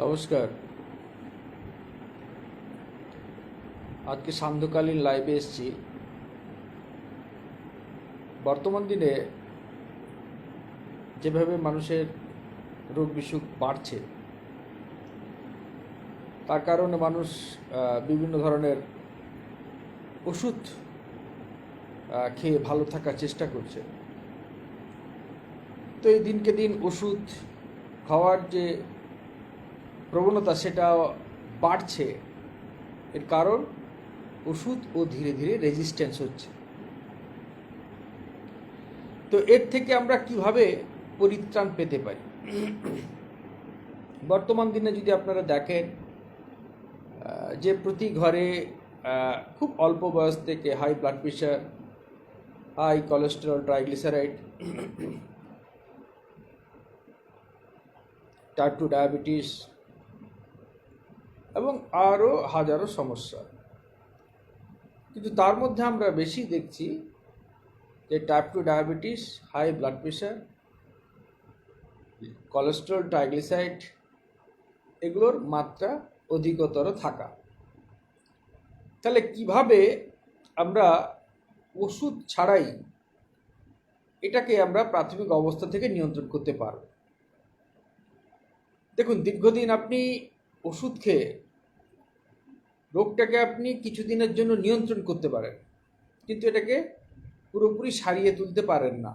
নমস্কার। আজকে সান্ধ্যকালীন লাইভে এসেছি। বর্তমান দিনে যেভাবে মানুষের রোগ বিসুখ বাড়ছে, তার কারণে মানুষ বিভিন্ন ধরনের ওষুধ খেয়ে ভালো থাকার চেষ্টা করছে। তো এই দিনকে দিন ওষুধ খাওয়ার যে প্রবণতা সেটা বাড়ছে। এর কারণ ওষুধ ও ধীরে ধীরে রেজিস্ট্যান্স হচ্ছে। তো এর থেকে আমরা কীভাবে পরিত্রাণ পেতে পারি? বর্তমান দিনে যদি আপনারা দেখেন যে প্রতি ঘরে খুব অল্প বয়স থেকে high blood pressure high cholesterol triglyceride type two diabetes এবং আরও হাজারো সমস্যা। কিন্তু তার মধ্যে আমরা বেশি দেখছি যে type two diabetes high blood pressure cholesterol triglyceride এগুলোর মাত্রা অধিকতর থাকা। তাহলে কীভাবে আমরা ওষুধ ছাড়াই এটাকে আমরা প্রাথমিক অবস্থা থেকে নিয়ন্ত্রণ করতে পারব? দেখুন, দীর্ঘদিন আপনি ওষুধ খেয়ে রোগটাকে আপনি কিছুদিনের জন্য নিয়ন্ত্রণ করতে পারেন, কিন্তু এটাকে পুরোপুরি সারিয়ে তুলতে পারেন না।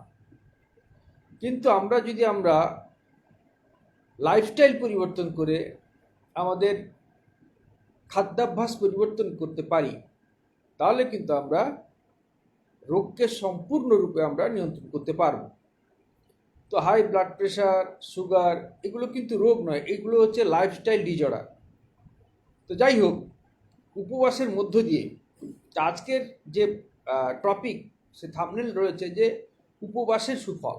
কিন্তু আমরা যদি আমরা লাইফস্টাইল পরিবর্তন করে আমাদের খাদ্যাভ্যাস পরিবর্তন করতে পারি, তাহলে কিন্তু আমরা রোগকে সম্পূর্ণরূপে আমরা নিয়ন্ত্রণ করতে পারব। তো হাই ব্লাড প্রেশার সুগার এগুলো কিন্তু রোগ নয়, এগুলো হচ্ছে লাইফস্টাইল ডিজর্ডার তো যাই হোক উপবাসের মধ্য দিয়ে আজকের যে টপিক সে থামনেল রয়েছে যে, উপবাসের সুফল।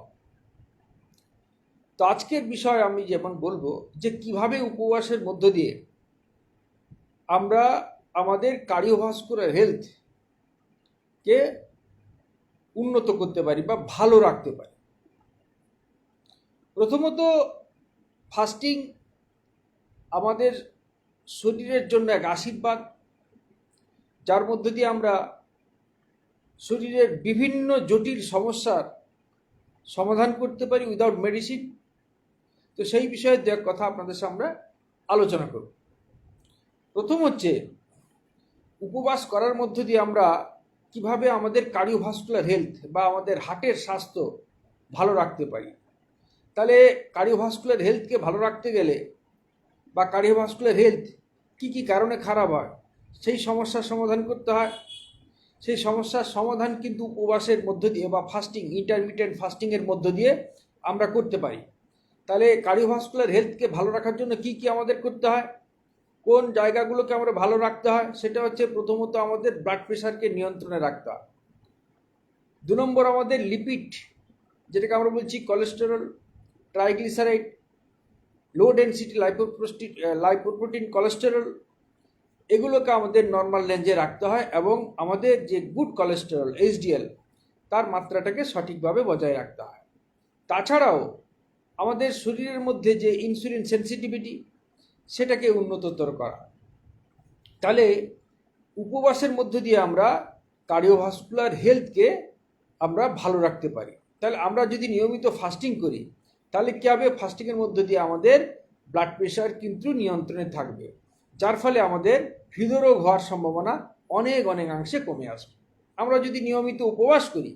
তো আজকের বিষয় আমি যেমন বলব যে, কীভাবে উপবাসের মধ্য দিয়ে আমরা আমাদের কার্ডিওভাস্কুলার হেলথ কে উন্নত করতে পারি বা ভালো রাখতে পারি। প্রথমত ফাস্টিং আমাদের শরীরের জন্য এক আশীর্বাদ যার মধ্য দিয়ে আমরা শরীরের বিভিন্ন জটিল সমস্যার সমাধান করতে পারি উইদাউট মেডিসিন তো সেই বিষয়ে দু কথা আপনাদের সামনে আলোচনা করব। প্রথম হচ্ছে, উপবাস করার মধ্য দিয়ে আমরা কীভাবে আমাদের কার্ডিওভাস্কুলার হেলথ বা আমাদের হার্টের স্বাস্থ্য ভালো রাখতে পারি। তাহলে কার্ডিওভাস্কুলার হেলথকে ভালো রাখতে গেলে বা কার্ডিওভাস্কুলার হেলথ কী কী কারণে খারাপ হয় সেই সমস্যার সমাধান করতে হয়। সেই সমস্যার সমাধান কিন্তু উপবাসের মধ্য দিয়ে বা ফাস্টিং ইন্টারমিডিয়েন্ট ফাস্টিংয়ের মধ্য দিয়ে আমরা করতে পারি। তাহলে কার্ডিওভাস্কুলার হেলথকে ভালো রাখার জন্য কি কি আমাদের করতে হয়? কোন জায়গাগুলোকে আমরা ভালো রাখতে হয়? সেটা হচ্ছে প্রথমত আমাদের ব্লাড প্রেশারকে নিয়ন্ত্রণে রাখতে হয়। দু নম্বর আমাদের লিপিড যেটাকে আমরা বলছি cholesterol triglyceride low density lipoprotein lipoprotein cholesterol এগুলোকে আমাদের নর্মাল রেঞ্জে রাখতে হয় এবং আমাদের যে গুড কোলেস্টেরল এইচডিএল তার মাত্রাটাকে সঠিকভাবে বজায় রাখতে হয়। তাছাড়াও আমাদের শরীরের মধ্যে যে ইনসুলিন সেন্সিটিভিটি সেটাকে উন্নততর করা। তাহলে উপবাসের মধ্য দিয়ে আমরা কার্ডিওভাস্কুলার হেলথকে আমরা ভালো রাখতে পারি। তাহলে আমরা যদি নিয়মিত ফাস্টিং করি, তাহলে কী হবে? ফাস্টিংয়ের মধ্য দিয়ে আমাদের ব্লাড প্রেশার কিন্তু নিয়ন্ত্রণে থাকবে। যার ফলে আমাদের হৃদরোগ হওয়ার সম্ভাবনা অনেক অনেকাংশে কমে আসবে। আমরা যদি নিয়মিত উপবাস করি,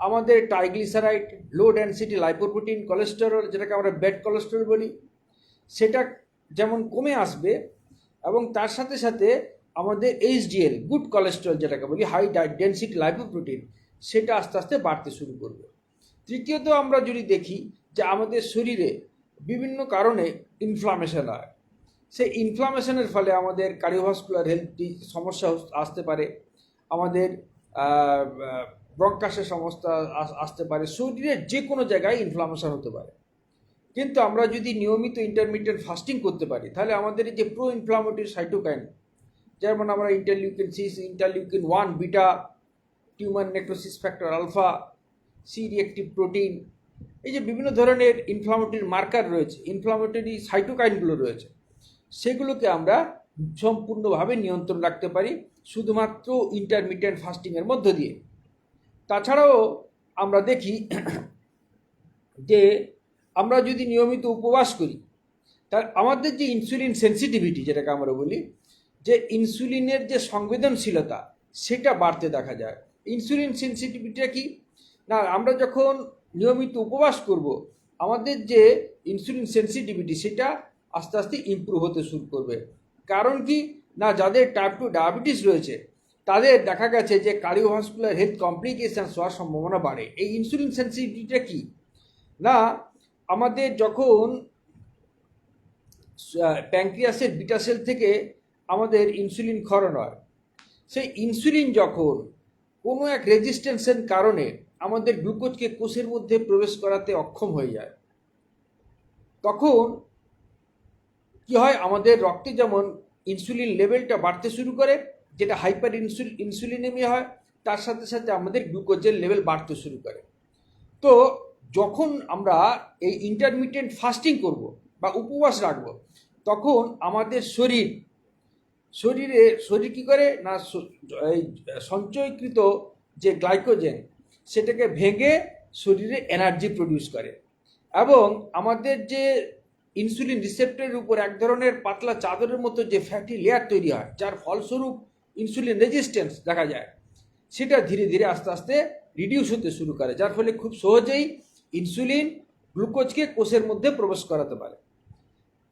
আমাদের triglyceride low density lipoprotein cholesterol যেটাকে আমরা ব্যাড কোলেস্টেরল বলি, সেটা যেমন কমে আসবে এবং তার সাথে সাথে আমাদের এইচডিএল গুড কোলেস্টেরল যেটাকে বলি হাই ডেন্সিটি লাইপোপ্রোটিন সেটা আস্তে আস্তে বাড়তে শুরু করবে। তৃতীয়ত আমরা যদি দেখি যে আমাদের শরীরে বিভিন্ন কারণে ইনফ্লামেশন হয় সেই ইনফ্লামেশনের ফলে আমাদের কার্ডিওভাস্কুলার হেলথ সমস্যা আসতে পারে। আমাদের ব্রঙ্কাসের সমস্যা আস- আসতে পারে। শরীরের যে কোনো জায়গায় ইনফ্লামেশন হতে পারে। কিন্তু আমরা যদি নিয়মিত ইন্টারমিডিয়েট ফাস্টিং করতে পারি, তাহলে আমাদের যে প্রো ইনফ্লামেটরি সাইটোকাইন যেমন আমরা interleukin six interleukin one beta tumour necrosis factor alpha C reactive protein এই যে বিভিন্ন ধরনের ইনফ্লামেটরি মার্কার রয়েছে ইনফ্লামেটরি সাইটোকাইনগুলো রয়েছে। সেগুলোকে আমরা সম্পূর্ণভাবে নিয়ন্ত্রণ রাখতে পারি, শুধুমাত্র ইন্টারমিডিয়েন্ট ফাস্টিংয়ের মধ্য দিয়ে। তাছাড়াও আমরা দেখি যে আমরা যদি নিয়মিত উপবাস করি, তার আমাদের যে ইনসুলিন সেন্সিটিভিটি যেটাকে আমরা বলি, যে ইনসুলিনের যে সংবেদনশীলতা, সেটা বাড়তে দেখা যায়। ইনসুলিন সেন্সিটিভিটিটা কি? না, আমরা যখন নিয়মিত উপবাস করব, আমাদের যে ইনসুলিন সেন্সিটিভিটি সেটা আস্তে আস্তে ইমপ্রুভ হতে শুরু করবে। কারণ কি? না, যাদের টাইপ টু ডায়াবেটিস রয়েছে, তাদের দেখা গেছে যে কার্ডিওভাস্কুলার হেলথ কমপ্লিকেশনস হওয়ার সম্ভাবনা বাড়ে। এই ইনসুলিন সেন্সিটিভিটিটা কি? না, আমাদের যখন প্যাঙ্ক্রিয়াসের বিটা সেল থেকে আমাদের ইনসুলিন ক্ষরণ হয়, সেই ইনসুলিন যখন কোনো এক রেজিস্ট্যান্সের কারণে আমাদের গ্লুকোজকে কোষের মধ্যে প্রবেশ করাতে অক্ষম হয়ে যায়, তখন কি হয়? আমাদের রক্তে যেমন ইনসুলিন লেভেলটা বাড়তে শুরু করে, যেটা হাইপার ইনসুল ইনসুলিনেমিয়া হয়, তার সাথে সাথে আমাদের গ্লুকোজের লেভেল বাড়তে শুরু করে। তো যখন আমরা এই ইন্টারমিডিয়েন্ট ফাস্টিং করব বা উপবাস রাখব, তখন আমাদের শরীর, শরীরে, শরীর কী করে না সঞ্চয়কৃত যে গ্লাইকোজেন সেটাকে ভেঙে শরীরে এনার্জি প্রডিউস করে। এবং আমাদের যে ইনসুলিন রিসেপ্টরের উপর এক ধরনের পাতলা চাদরের মতো যে ফ্যাটি লেয়ার তৈরি হয়, যার ফলস্বরূপ ইনসুলিন রেজিস্ট্যান্স দেখা যায়। সেটা ধীরে ধীরে আস্তে আস্তে রিডিউস হতে শুরু করে, যার ফলে খুব সহজেই ইনসুলিন গ্লুকোজকে কোষের মধ্যে প্রবেশ করাতে পারে।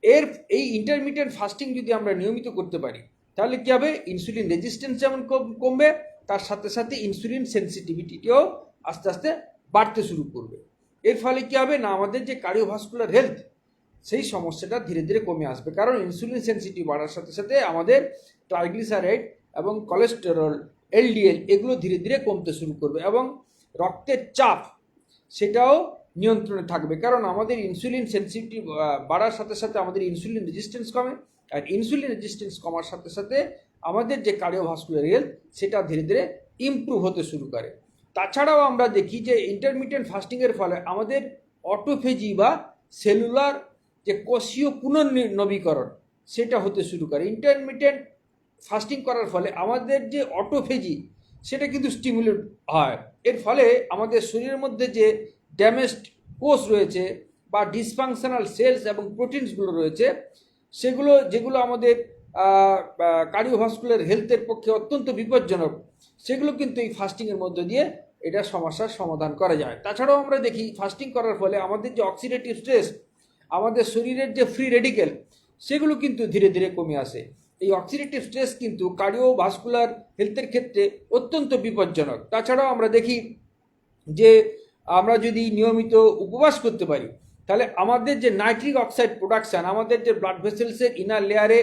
এর, এই ইন্টারমিডিয়েন্ট ফাস্টিং যদি আমরা নিয়মিত করতে পারি, তাহলে কী হবে? ইনসুলিন রেজিস্ট্যান্স যেমন কম- কমবে, তার সাথে সাথে ইনসুলিন সেন্সিটিভিটিও আস্তে আস্তে বাড়তে শুরু করবে। এর ফলে কী হবে? না, আমাদের যে কার্ডিওভাস্কুলার হেলথ সমস্যাটা ধীরে ধীরে কমে আসবে। কারণ ইনসুলিন সেন্সিটিভ বাড়ার সাথে সাথে আমাদের ট্রাইগ্লিসারাইড এবং কোলেস্টেরল এলডিএল এগুলো ধীরে ধীরে কমতে শুরু করবে এবং রক্তের চাপ সেটাও নিয়ন্ত্রণে থাকবে। কারণ আমাদের ইনসুলিন সেন্সিটিভ বাড়ার সাথে সাথে আমাদের ইনসুলিন রেজিস্ট্যান্স কমে আর ইনসুলিন রেজিস্ট্যান্স কমার সাথে সাথে আমাদের যে কার্ডিওভাস্কুলার হেলথ সেটা ধীরে ধীরে ইমপ্রুভ হতে শুরু করে। তাছাড়াও আমরা দেখি যে ইন্টারমিডিয়েন্ট ফাস্টিংয়ের ফলে আমাদের অটোফেজি বা সেলুলার যে কোষীয় পুনর্নবীকরণ, সেটা হতে শুরু করে। ইন্টারমিডিয়েন্ট ফাস্টিং করার ফলে আমাদের যে অটোফেজি সেটা কিন্তু স্টিমুলেট হয়। এর ফলে আমাদের শরীরের মধ্যে যে ড্যামেজড কোষ রয়েছে বা ডিসফাংশনাল সেলস এবং প্রোটিনসগুলো রয়েছে, সেগুলো, যেগুলো আমাদের কার্ডিওভাস্কুলার হেলথের পক্ষে অত্যন্ত বিপজ্জনক, সেগুলো কিন্তু এই ফাস্টিংয়ের মধ্য দিয়ে এটা সমস্যার সমাধান করা যায়। তাছাড়াও আমরা দেখি ফাস্টিং করার ফলে আমাদের যে অক্সিডেটিভ স্ট্রেস আমাদের শরীরের যে ফ্রি রেডিকেল সেগুলো কিন্তু ধীরে ধীরে কমে আসে। এই অক্সিডেটিভ স্ট্রেস কিন্তু কার্ডিও ভাস্কুলার হেলথের ক্ষেত্রে অত্যন্ত বিপজ্জনক। তাছাড়াও আমরা দেখি যে আমরা যদি নিয়মিত উপবাস করতে পারি, তাহলে আমাদের যে নাইট্রিক অক্সাইড প্রোডাকশান আমাদের যে ব্লাড ভেসেলসের ইনার লেয়ারে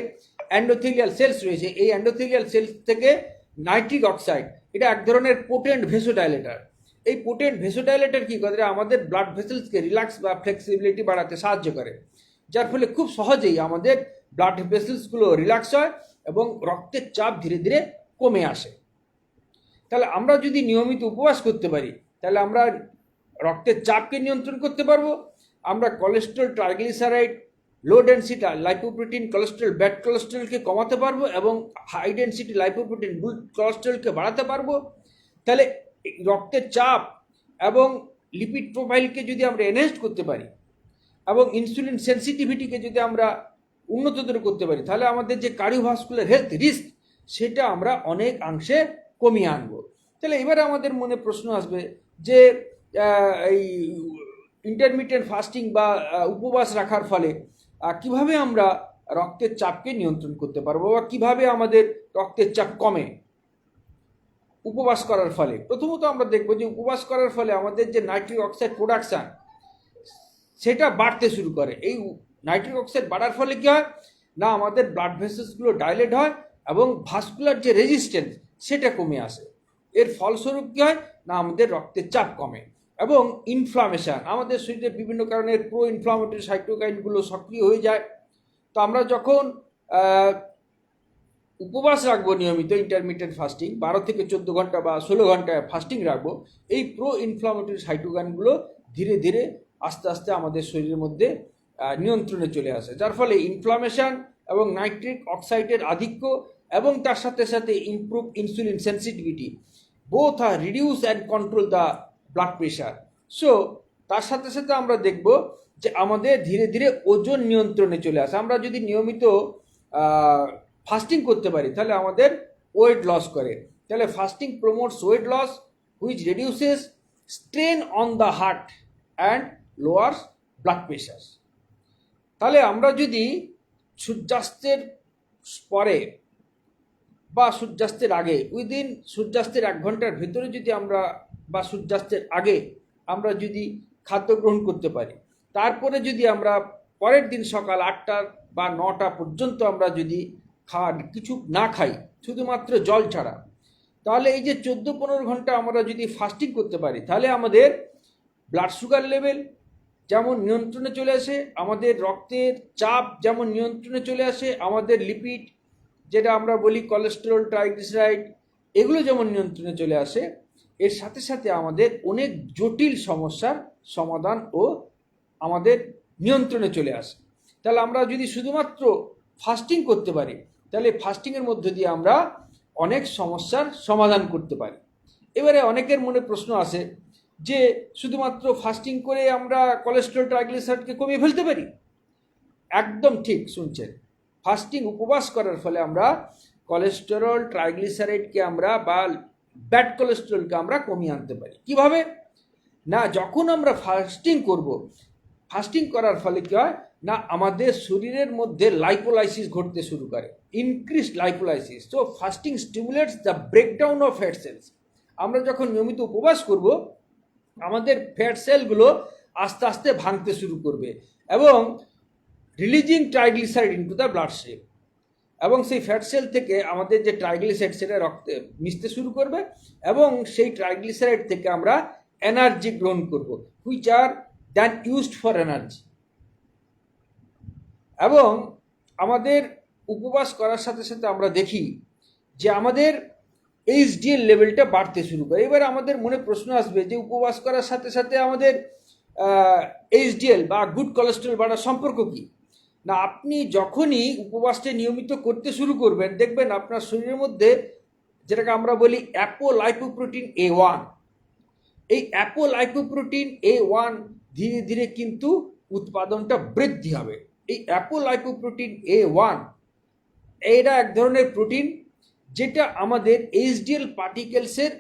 অ্যান্ডোথেলিয়াল সেলস রয়েছে, এই অ্যান্ডোথেলিয়াল সেলস থেকে নাইট্রিক অক্সাইড এটা এক ধরনের পোটেন্ট ভেসোডাইলেটার এই পোটেন্ট ভেসোডাইলেটার কী করে? আমাদের ব্লাড ভেসেলসকে রিল্যাক্স বা ফ্লেক্সিবিলিটি বাড়াতে সাহায্য করে। যার ফলে খুব সহজেই আমাদের ব্লাড ভেসেলসগুলো রিল্যাক্স হয় এবং রক্তের চাপ ধীরে ধীরে কমে আসে। তাহলে আমরা যদি নিয়মিত উপবাস করতে পারি, তাহলে আমরা রক্তের চাপকে নিয়ন্ত্রণ করতে পারব। আমরা cholesterol triglyceride low density lipoprotein cholesterol bad কোলেস্ট্রলকে কমাতে পারব এবং হাই ডেন্সিটি লাইপোপ্রোটিন গুড কোলেস্ট্রলকে বাড়াতে পারব। তাহলে রক্তের চাপ এবং লিপিড প্রোফাইলকে যদি আমরা এনহেস্ট করতে পারি এবং ইনসুলিন সেন্সিটিভিটিকে যদি আমরা উন্নততর করতে পারি, তাহলে আমাদের যে কার্ডিওভাস্কুলার হেলথ রিস্ক সেটা আমরা অনেক অংশে কমিয়ে আনব। তাহলে এবারে আমাদের মনে প্রশ্ন আসবে যে এই ইন্টারমিডিয়েন্ট ফাস্টিং বা উপবাস রাখার ফলে কীভাবে আমরা রক্তের চাপকে নিয়ন্ত্রণ করতে পারব বা কীভাবে আমাদের রক্তের চাপ কমে? উপবাস করার ফলে। প্রথমত আমরা দেখব যে উপবাস করার ফলে আমাদের যে নাইট্রিক অক্সাইড প্রোডাকশান, সেটা বাড়তে শুরু করে। এই নাইট্রিক অক্সাইড বাড়ার ফলে কী হয়? না, আমাদের ব্লাড ভেসেসগুলো ডাইলেট হয় এবং ভাস্কুলার যে রেজিস্ট্যান্স সেটা কমে আসে। এর ফলস্বরূপ কী হয়? না, আমাদের রক্তের চাপ কমে এবং ইনফ্লামেশন আমাদের শরীরে বিভিন্ন কারণে প্রো ইনফ্লামেটরি সাইটোকাইনগুলো সক্রিয় হয়ে যায়। তো আমরা যখন উপবাস রাখব নিয়মিত ইন্টারমিডিয়েন্ট ফাস্টিং বারো থেকে চোদ্দ ঘণ্টা বা ষোলো ঘণ্টা ফাস্টিং রাখব। এই প্রো ইনফ্লামেটরি সাইটোকাইনগুলো ধীরে ধীরে আস্তে আস্তে আমাদের শরীরের মধ্যে নিয়ন্ত্রণে চলে আসে। যার ফলে ইনফ্লামেশন এবং নাইট্রিক অক্সাইডের আধিক্য এবং তার সাথে সাথে improve insulin sensitivity both R reduce and control the blood pressure so তার সাথে সাথে আমরা দেখব যে আমাদের ধীরে ধীরে ওজন নিয়ন্ত্রণে চলে আসে। আমরা যদি নিয়মিত ফাস্টিং করতে পারি, তাহলে আমাদের ওয়েট লস করে। তাহলে fasting promotes weight loss which reduces strain on the heart and lowers blood pressure তাহলে আমরা যদি সূর্যাস্তের পরে বা সূর্যাস্তের আগে উইদিন সূর্যাস্তের এক ঘণ্টার ভেতরে যদি আমরা বা সূর্যাস্তের আগে আমরা যদি খাদ্য গ্রহণ করতে পারি, তারপরে যদি আমরা পরের দিন সকাল আটটা বা নটা পর্যন্ত আমরা যদি খাওয়া কিছু না খাই, শুধুমাত্র জল ছাড়া। তাহলে এই যে চোদ্দ পনেরো ঘণ্টা আমরা যদি ফাস্টিং করতে পারি, তাহলে আমাদের ব্লাড সুগার লেভেল যেমন নিয়ন্ত্রণে চলে আসে, আমাদের রক্তের চাপ যেমন নিয়ন্ত্রণে চলে আসে, আমাদের লিপিড যেটা আমরা বলি কোলেস্টেরল ট্রাইগ্লিসারাইড এগুলো যেমন নিয়ন্ত্রণে চলে আসে, এর সাথে সাথে আমাদের অনেক জটিল সমস্যার সমাধান ও আমাদের নিয়ন্ত্রণে চলে আসে। তাহলে আমরা যদি শুধুমাত্র ফাস্টিং করতে পারি তাহলে ফাস্টিংয়ের মধ্য দিয়ে আমরা অনেক সমস্যার সমাধান করতে পারি। এবারে অনেকের মনে প্রশ্ন আসে যে, শুধুমাত্র ফাস্টিং করে আমরা কোলেস্ট্রল ট্রাইগ্লিসারাইডকে কমিয়ে ফেলতে পারি? একদম ঠিক শুনছেন। ফাস্টিং উপবাস করার ফলে আমরা কোলেস্টেরল ট্রাইগ্লিসারাইডকে আমরা বা ব্যাড কোলেস্টেরলকে আমরা কমিয়ে আনতে পারি। কীভাবে? না, যখন আমরা ফাস্টিং করব ফাস্টিং করার ফলে কী হয়? না, আমাদের শরীরের মধ্যে লাইপোলাইসিস ঘটতে শুরু করে increase lipolysis so fasting stimulates the breakdown of fat cells আমরা যখন নিয়মিত উপবাস করব, আমাদের ফ্যাট সেলগুলো আস্তে আস্তে ভাঙতে শুরু করবে এবং releasing triglyceride into the blood shape এবং সেই ফ্যাট সেল থেকে আমাদের যে ট্রাইগ্লিসাইড সেটা রক্তে মিশতে শুরু করবে এবং সেই ট্রাইগ্লিসাইড থেকে আমরা এনার্জি গ্রহণ করব which are then used for energy এবং আমাদের উপবাস করার সাথে সাথে আমরা দেখি যে আমাদের এইচডিএল লেভেলটা বাড়তে শুরু করে। এবার আমাদের মনে প্রশ্ন আসবে যে উপবাস করার সাথে সাথে আমাদের এইচডিএল বা গুড কোলেস্ট্রল বাড়ার সম্পর্ক কী? না, আপনি যখনই উপবাসটা নিয়মিত করতে শুরু করবেন, দেখবেন আপনার শরীরের মধ্যে যেটাকে আমরা বলি অ্যাপো লাইপোপ্রোটিন এ ওয়ান এই অ্যাপো লাইপোপ্রোটিন এ ওয়ান ধীরে ধীরে কিন্তু উৎপাদনটা বৃদ্ধি হবে। এই অ্যাপো লাইপোপ্রোটিন এ ওয়ান এটা এক ধরনের প্রোটিন যেটা আমাদের এইচডিএল পার্টিকেলসের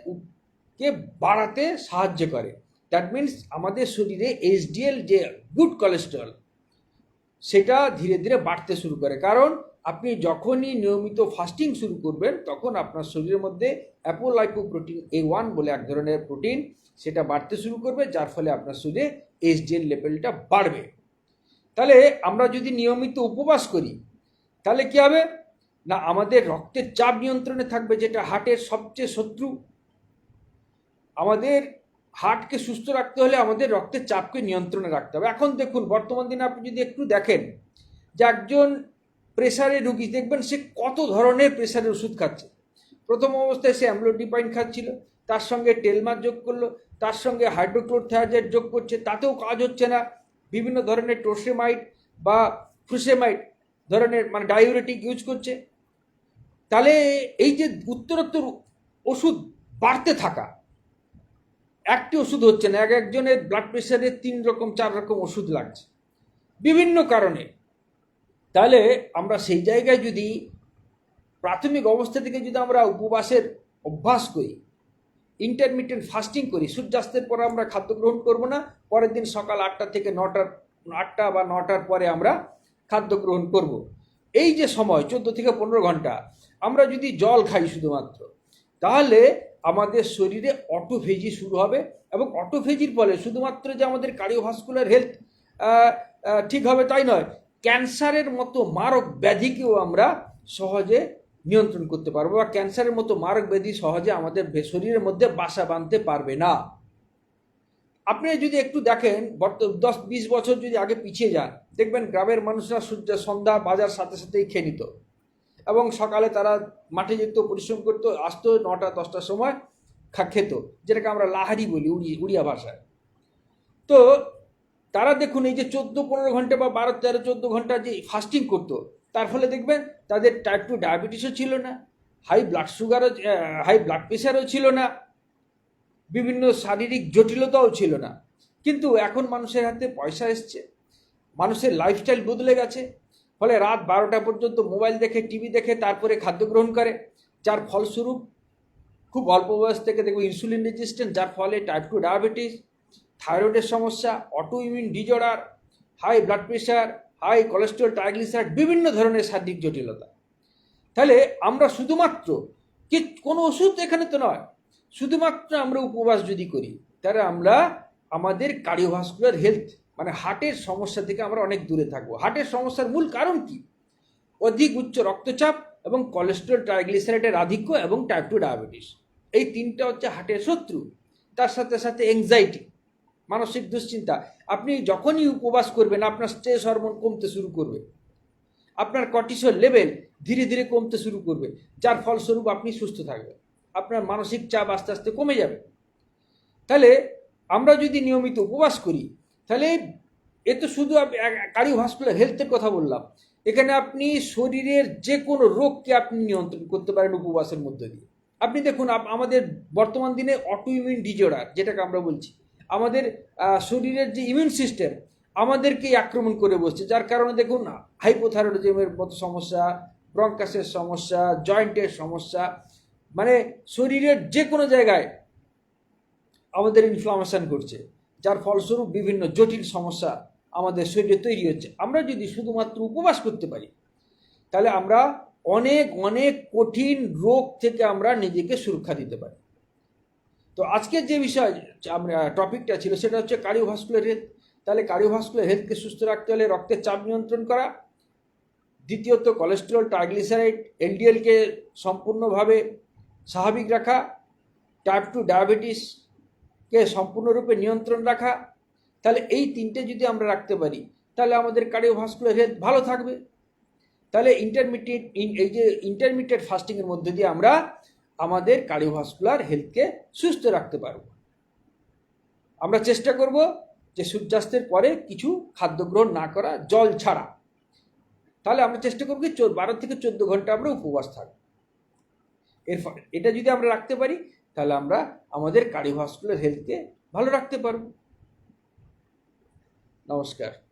কে বাড়াতে সাহায্য করে। দ্যাট মিন্স আমাদের শরীরে এইচডিএল যে গুড কোলেস্ট্রল সেটা ধীরে ধীরে বাড়তে শুরু করে। কারণ আপনি যখনই নিয়মিত ফাস্টিং শুরু করবেন, তখন আপনার শরীরের মধ্যে অ্যাপোলাইপোপ্রোটিন এ ওয়ান বলে এক ধরনের প্রোটিন সেটা বাড়তে শুরু করবে, যার ফলে আপনার শরীরে এইচডিএল লেভেলটা বাড়বে। তাহলে আমরা যদি নিয়মিত উপবাস করি, তাহলে কী হবে? না, আমাদের রক্তের চাপ নিয়ন্ত্রণে থাকবে, যেটা হার্টের সবচেয়ে শত্রু। আমাদের হার্টকে সুস্থ রাখতে হলে আমাদের রক্তের চাপকে নিয়ন্ত্রণে রাখতে হবে। এখন দেখুন, বর্তমান দিনে আপনি যদি একটু দেখেন যে একজন প্রেশারের রুগী, দেখবেন সে কত ধরনের প্রেশারের ওষুধ খাচ্ছে। প্রথম অবস্থায় সে অ্যামলোডিপাইন খাচ্ছিল, তার সঙ্গে টেলমার যোগ করল, তার সঙ্গে হাইড্রোক্লোরথেরাজের যোগ করছে, তাতেও কাজ হচ্ছে না। বিভিন্ন ধরনের টোসেমাইট বা ফ্রুসেমাইট ধরনের মানে ডায়োরেটিক ইউজ করছে। তাহলে এই যে উত্তরোত্তর ওষুধ বাড়তে থাকা, একটি ওষুধ হচ্ছে না, এক একজনের ব্লাড প্রেশারের তিন রকম, চার রকম ওষুধ লাগছে। বিভিন্ন কারণে। তাহলে আমরা সেই জায়গায় যদি প্রাথমিক অবস্থা থেকে যদি আমরা উপবাসের অভ্যাস করি ইন্টারমিডিয়েন্ট ফাস্টিং করি সূর্যাস্তের পরে আমরা খাদ্য গ্রহণ করব না পরের দিন সকাল আটটা থেকে নটার, আটটা বা নটার পরে আমরা খাদ্য গ্রহণ করব। এই যে সময়, চোদ্দ থেকে পনেরো ঘণ্টা, আমরা যদি জল খাই শুধুমাত্র, তাহলে আমাদের শরীরে অটোফেজি শুরু হবে এবং অটোফেজির ফলে শুধুমাত্র যে আমাদের কার্ডিওভাস্কুলার হেলথ ঠিক হবে তাই নয় ক্যান্সারের মতো মারক ব্যাধিকেও আমরা সহজে নিয়ন্ত্রণ করতে পারব বা ক্যান্সারের মতো মারক ব্যাধি সহজে আমাদের শরীরের মধ্যে বাসা বাঁধতে পারবে না। আপনি যদি একটু দেখেন, বর্ত, দশ, বিশ বছর যদি আগে পিছিয়ে যান, দেখবেন গ্রামের মানুষরা সূর্য সন্ধ্যা বাজার সাথে সাথেই খেয়ে নিত এবং সকালে তারা মাঠে যেত, পরিশ্রম করতো, আসতো নটা, দশটার সময় খা, খেত, যেটাকে আমরা লাহারি বলি উড়ি, উড়িয়া ভাষায়। তো তারা দেখুন এই যে চোদ্দ, পনেরো ঘণ্টা বা বারো, তেরো, চোদ্দ ঘণ্টা যে ফাস্টিং করতো তার ফলে দেখবেন তাদের টাইপ টু ডায়াবেটিসও ছিল না হাই ব্লাড সুগারও হাই ব্লাড প্রেশারও ছিল না, বিভিন্ন শারীরিক জটিলতাও ছিল না। কিন্তু এখন মানুষের হাতে পয়সা এসছে, মানুষের লাইফস্টাইল বদলে গেছে, ফলে রাত বারোটা পর্যন্ত মোবাইল দেখে টিভি দেখে, তারপরে খাদ্য গ্রহণ করে, যার ফলস্বরূপ খুব অল্প বয়স থেকে দেখব ইনসুলিন রেজিস্ট্যান্ট যার ফলে টাইপ টু ডায়াবেটিস থাইরয়েডের সমস্যা auto immune disorder high blood pressure high cholesterol triglyceride বিভিন্ন ধরনের শারীরিক জটিলতা। তাহলে আমরা শুধুমাত্র কি কোনো ওষুধ এখানে তো নয়। শুধুমাত্র আমরা উপবাস যদি করি, তাহলে আমরা আমাদের কার্ডিওভাস্কুলার হেলথ মানে হার্টের সমস্যা থেকে আমরা অনেক দূরে থাকব। হার্টের সমস্যার মূল কারণ কি? অধিক উচ্চ রক্তচাপ এবং কোলেস্ট্রল ট্রাইগ্লিসারাইডের আধিক্য এবং টাইপ টু ডায়াবেটিস এই তিনটা হচ্ছে হার্টের শত্রু। তার সাথে সাথে এংজাইটি মানসিক দুশ্চিন্তা। আপনি যখনই উপবাস করবেন, আপনার স্ট্রেস হরমোন কমতে শুরু করবে। আপনার কর্টিসল লেভেল ধীরে ধীরে কমতে শুরু করবে, যার ফলস্বরূপ আপনি সুস্থ থাকবেন। আপনার মানসিক চাপ আস্তে আস্তে কমে যাবে। তাহলে আমরা যদি নিয়মিত উপবাস করি, তাহলে এ তো শুধু কার্ডিওভাস্কুলার হেলথের কথা বললাম। এখানে আপনি শরীরের যে কোনো রোগকে আপনি নিয়ন্ত্রণ করতে পারেন উপবাসের মধ্যে দিয়ে। আপনি দেখুন আমাদের বর্তমান দিনে অটো ইমিউন ডিজর্ডার যেটাকে আমরা বলছি আমাদের শরীরের যে ইমিউন সিস্টেম আমাদেরকেই আক্রমণ করে বসছে। যার কারণে দেখুন হাইপোথাইরয়েডিজমের মতো সমস্যা ব্রঙ্কাসের সমস্যা জয়েন্টের সমস্যা মানে শরীরের যে কোনো জায়গায় আমাদের ইনফ্লামেশন করছে যার ফলস্বরূপ বিভিন্ন জটিল সমস্যা আমাদের শরীরে তৈরি হচ্ছে। আমরা যদি শুধুমাত্র উপবাস করতে পারি, তাহলে আমরা অনেক অনেক কঠিন রোগ থেকে আমরা নিজেকে সুরক্ষা দিতে পারি। তো আজকের যে বিষয় টপিকটা ছিল, সেটা হচ্ছে কার্ডিওভাস্কুলার হেলথ তাহলে কার্ডিওভাস্কুলার হেলথকে সুস্থ রাখতে হলে রক্তের চাপ নিয়ন্ত্রণ করা। দ্বিতীয়ত কোলেস্টেরল ট্রাইগ্লিসারাইড এলডিএলকে সম্পূর্ণভাবে স্বাভাবিক রাখা। টাইপ টু ডায়াবেটিসকে সম্পূর্ণরূপে নিয়ন্ত্রণ রাখা। তাহলে এই তিনটে যদি আমরা রাখতে পারি, তাহলে আমাদের কার্ডিওভাস্কুলার হেলথ ভালো থাকবে। তাহলে ইন্টারমিডিয়েট এই যে ইন্টারমিডিয়েট ফাস্টিংয়ের মধ্যে দিয়ে আমরা আমাদের কার্ডিওভাস্কুলার হেলথকে সুস্থ রাখতে পারব। আমরা চেষ্টা করব যে সূর্যাস্তের পরে কিছু খাদ্য গ্রহণ না করা, জল ছাড়া। তাহলে আমরা চেষ্টা করব কি বারো থেকে চোদ্দ ঘণ্টা আমরা উপবাস থাকব এর ফলে এটা যদি আমরা রাখতে পারি, তাহলে আমরা আমাদের কার্ডিওভাস্কুলার হেলথকে ভালো রাখতে পারব। নমস্কার।